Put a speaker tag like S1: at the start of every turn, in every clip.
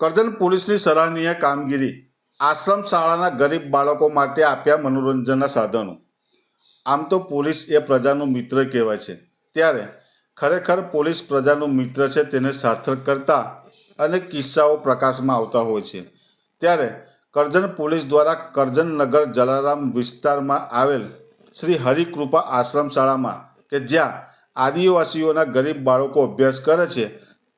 S1: કરજણ પોલીસની સરાહનીય કામગીરી આશ્રમ શાળાના ગરીબ બાળકો માટે આપ્યા મનોરંજનના સાધનો. આમ તો પોલીસ એ પ્રજાનું મિત્ર કહેવાય છે. ત્યારે ખરેખર પોલીસ પ્રજાનું મિત્ર છે તેને સાર્થક કરતા અનેક કિસ્સાઓ પ્રકાશમાં આવતા હોય છે. ત્યારે કરજણ પોલીસ દ્વારા કરજણ નગર જલારામ વિસ્તારમાં આવેલ શ્રી હરિકૃપા આશ્રમ શાળામાં કે જ્યાં આદિવાસીઓના ગરીબ બાળકો અભ્યાસ કરે છે,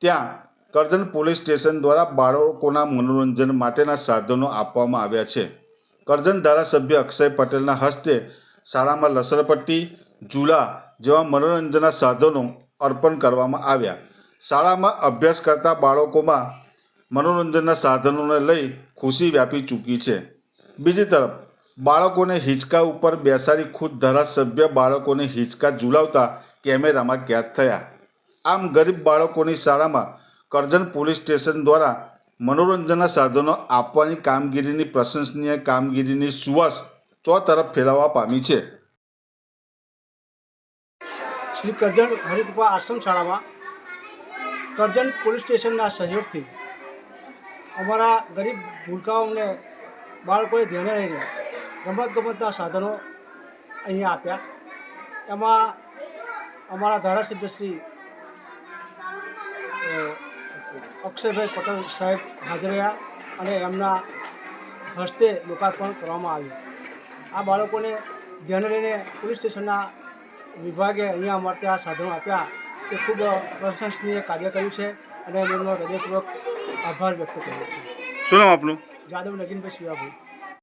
S1: ત્યાં કરજણ પોલીસ સ્ટેશન દ્વારા બાળકોના મનોરંજન માટેના સાધનો આપવામાં આવ્યા છે. કરજણ ધારાસભ્ય અક્ષય પટેલના હસ્તે શાળામાં લસરપટ્ટી ઝૂલા જેવા મનોરંજનના સાધનો અર્પણ કરવામાં આવ્યા. શાળામાં અભ્યાસ કરતા બાળકોમાં મનોરંજનના સાધનોને લઈ ખુશી વ્યાપી ચૂકી છે. બીજી તરફ, બાળકોને હિંચકા ઉપર બેસાડી ખુદ ધારાસભ્ય બાળકોને હિંચકા ઝૂલાવતા કેમેરામાં કેદ થયા. આમ ગરીબ બાળકોની શાળામાં કરજણ પોલીસ સ્ટેશન દ્વારા મનોરંજનના સાધનો આપવાની કામગીરીની પ્રશંસનીય કામગીરીની સુવાસ ચો તરફ ફેલાવવા પામી છે.
S2: શ્રી કરજણ હરિકૃપા આશ્રમ શાળામાં કરજણ પોલીસ સ્ટેશનના સહયોગથી અમારા ગરીબ ભૂલકાઓને બાળકોને ધ્યાને રહીને રમત ગમતના સાધનો અહીંયા આપ્યા. એમાં અમારા ધારાસભ્ય શ્રી અક્ષયભાઈ પટેલ સાહેબ હાજર રહ્યા અને એમના હસ્તે લોકાર્પણ કરવામાં આવ્યું. આ બાળકોને ધ્યાને લઈને પોલીસ સ્ટેશનના વિભાગે અહીંયા અમારે ત્યાં સાધનો આપ્યા. એ ખૂબ પ્રશંસનીય કાર્ય કર્યું છે અને એમનો હૃદયપૂર્વક આભાર વ્યક્ત કર્યો છે.
S1: શું નામ આપનું?
S2: જાદવ નગીનભાઈ શિવાભાઈ.